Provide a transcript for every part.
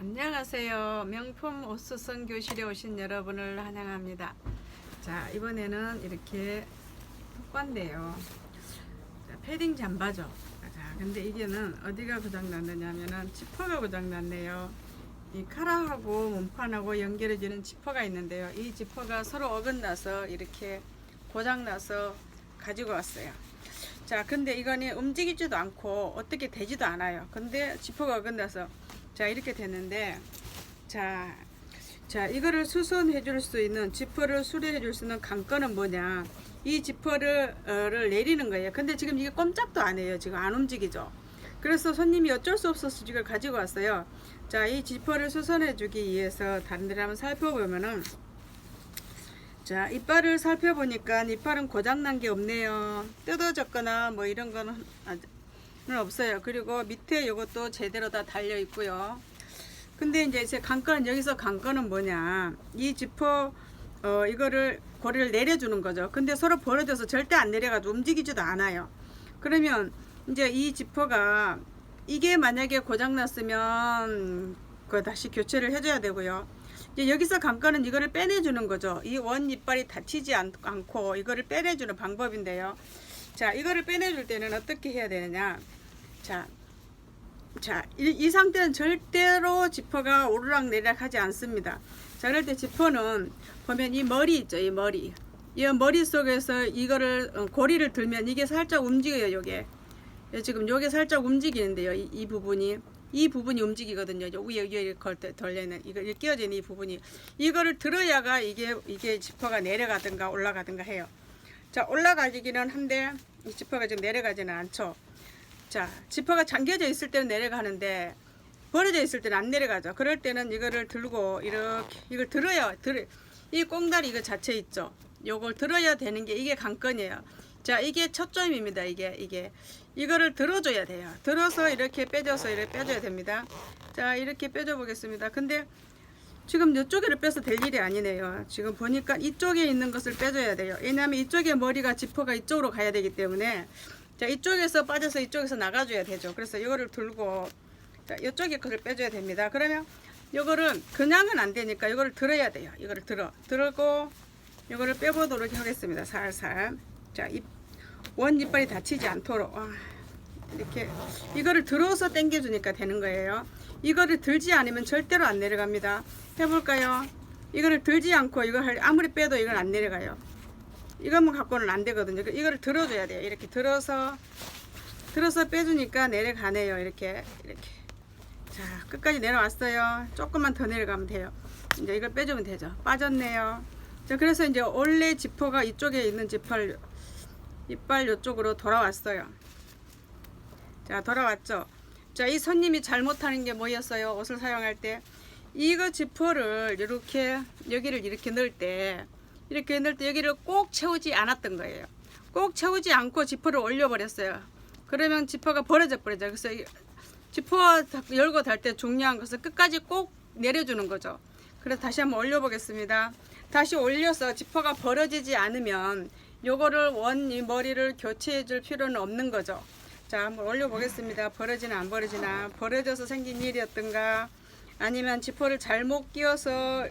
안녕하세요. 명품 옷수선 교실에 오신 여러분을 환영합니다. 자, 이번에는 이렇게 턱관데요. 자, 패딩 잠바죠. 자, 근데 이게는 어디가 고장났느냐 면은 지퍼가 고장났네요. 이 카라하고 몸판하고 연결해지는 지퍼가 있는데요. 이 지퍼가 서로 어긋나서 이렇게 고장나서 가지고 왔어요. 자, 근데 이거는 움직이지도 않고 어떻게 되지도 않아요. 근데 지퍼가 어긋나서 자, 이렇게 됐는데 자, 자, 이거를 수선해 줄 수 있는 지퍼를 수리해 줄 수 있는 관건은 뭐냐? 이 지퍼를 어를 내리는 거예요. 근데 지금 이게 꼼짝도 안 해요. 지금 안 움직이죠. 그래서 손님이 어쩔 수 없어서 이걸 가지고 왔어요. 자, 이 지퍼를 수선해 주기 위해서 다른 데를 한번 살펴보면은 자, 이빨을 살펴보니까 이빨은 고장난 게 없네요. 뜯어졌거나 뭐 이런 거는 없어요. 그리고 밑에 이것도 제대로 다 달려 있고요. 근데 이제 제 관건은 여기서 관건은 뭐냐? 이 지퍼 어 이거를 고리를 내려주는 거죠. 근데 서로 벌어져서 절대 안 내려가지고 움직이지도 않아요. 그러면 이제 이 지퍼가 이게 만약에 고장 났으면 그 다시 교체를 해줘야 되고요. 이제 여기서 관건은 이거를 빼내주는 거죠. 이 원 이빨이 다치지 않, 않고 이거를 빼내주는 방법인데요. 자, 이거를 빼내줄 때는 어떻게 해야 되느냐? 자, 자, 이, 이 상태는 절대로 지퍼가 오르락 내리락 하지 않습니다. 자, 그럴 때 지퍼는 보면 이 머리 있죠, 이 머리. 이 머리 속에서 이거를 어, 고리를 들면 이게 살짝 움직여요, 요게. 예, 지금 요게 살짝 움직이는데요, 이, 이 부분이. 이 부분이 움직이거든요. 요 위에 위에 걸때 덜려는 이거 끼어져 있는 이 부분이 이거를 들어야가 이게 이게 지퍼가 내려가든가 올라가든가 해요. 자 올라가기는 한데 이 지퍼가 지금 내려가지는 않죠. 자 지퍼가 잠겨져 있을 때는 내려가는데 벌어져 있을 때는 안 내려가죠. 그럴 때는 이거를 들고 이렇게 이걸 들어야 들이 꽁다리 이거 자체 있죠. 요걸 들어야 되는 게 이게 관건이에요. 자 이게 초점입니다. 이게 이게 이거를 들어줘야 돼요. 들어서 이렇게 빼줘서 이렇게 빼줘야 됩니다. 자 이렇게 빼줘 보겠습니다. 근데 지금 이쪽에를 빼서 될 일이 아니네요. 지금 보니까 이쪽에 있는 것을 빼줘야 돼요. 왜냐하면 이쪽에 머리가 지퍼가 이쪽으로 가야 되기 때문에 자 이쪽에서 빠져서 이쪽에서 나가줘야 되죠. 그래서 이거를 들고 자 이쪽에 거를 빼줘야 됩니다. 그러면 이거를 그냥은 안 되니까 이거를 들어야 돼요. 이거를 들어 들고 이거를 빼보도록 하겠습니다. 살살 자원 이빨이 다치지 않도록 아, 이렇게 이거를 들어서 당겨 주니까 되는 거예요. 이거를 들지 않으면 절대로 안 내려갑니다. 해볼까요? 이거를 들지 않고 할 아무리 빼도 이건 안 내려가요. 이것만 갖고는 안 되거든요. 이거를 들어줘야 돼요. 이렇게 들어서 들어서 빼주니까 내려가네요. 이렇게 이렇게 자 끝까지 내려왔어요. 조금만 더 내려가면 돼요. 이제 이걸 빼주면 되죠. 빠졌네요. 자 그래서 이제 원래 지퍼가 이쪽에 있는 지퍼를 이빨 이쪽으로 돌아왔어요. 자 돌아왔죠. 자 이 손님이 잘못하는 게 뭐였어요? 옷을 사용할 때 이거 지퍼를 이렇게 여기를 이렇게 넣을 때 이렇게 때 여기를 꼭 채우지 않았던 거예요. 꼭 채우지 않고 지퍼를 올려버렸어요. 그러면 지퍼가 벌어져 버리죠. 그래서 이 지퍼 열고 달 때 중요한 것은 끝까지 꼭 내려주는 거죠. 그래서 다시 한번 올려보겠습니다. 다시 올려서 지퍼가 벌어지지 않으면 요거를 원 이 머리를 교체해 줄 필요는 없는 거죠. 자 한번 올려보겠습니다. 벌어지나 안 벌어지나 벌어져서 생긴 일이었던가 아니면 지퍼를 잘못 끼워서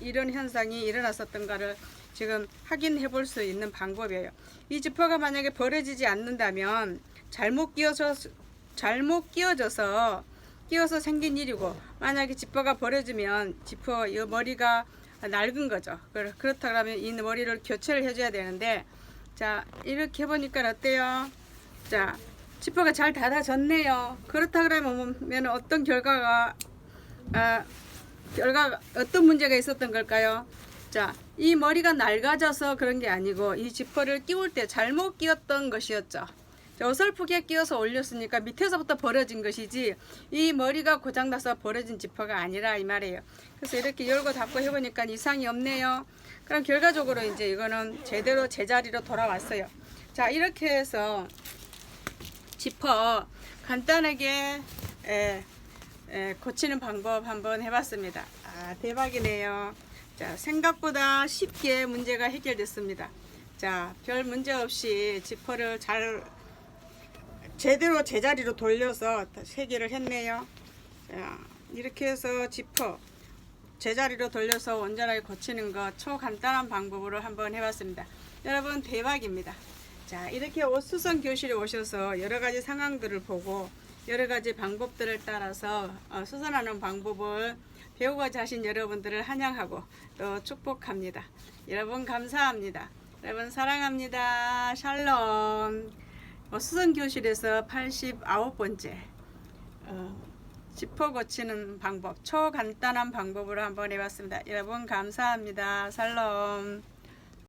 이런 현상이 일어났었던가를 지금 확인해 볼 수 있는 방법이에요. 이 지퍼가 만약에 벌어지지 않는다면 잘못 끼워서 잘못 끼워져서 끼워서 생긴 일이고 만약에 지퍼가 벌어지면 지퍼 이 머리가 낡은 거죠. 그렇- 그렇다 그러면 이 머리를 교체를 해줘야 되는데 자 이렇게 해보니까 어때요? 자 지퍼가 잘 닫아졌네요. 그렇다 그러면 어떤 결과가 아, 결과 어떤 문제가 있었던 걸까요? 자, 이 머리가 낡아져서 그런 게 아니고 이 지퍼를 끼울 때 잘못 끼웠던 것이었죠. 자, 어설프게 끼워서 올렸으니까 밑에서부터 벌어진 것이지 이 머리가 고장나서 벌어진 지퍼가 아니라 이 말이에요. 그래서 이렇게 열고 닫고 해보니까 이상이 없네요. 그럼 결과적으로 이제 이거는 제대로 제자리로 돌아왔어요. 자, 이렇게 해서 지퍼 간단하게 에, 에, 고치는 방법 한번 해봤습니다. 아, 대박이네요. 자, 생각보다 쉽게 문제가 해결됐습니다. 자, 별 문제 없이 지퍼를 잘 제대로 제자리로 돌려서 해결을 했네요. 자, 이렇게 해서 지퍼 제자리로 돌려서 온전하게 고치는 것 초간단한 방법으로 한번 해봤습니다. 여러분 대박입니다. 자 이렇게 옷 수선 교실에 오셔서 여러 가지 상황들을 보고 여러 가지 방법들을 따라서 어, 수선하는 방법을 배우고자 하신 여러분들을 환영하고 또 축복합니다. 여러분 감사합니다. 여러분 사랑합니다. 샬롬. 어, 수선 교실에서 89번째 어, 지퍼 고치는 방법 초간단한 방법으로 한번 해봤습니다. 여러분 감사합니다. 샬롬.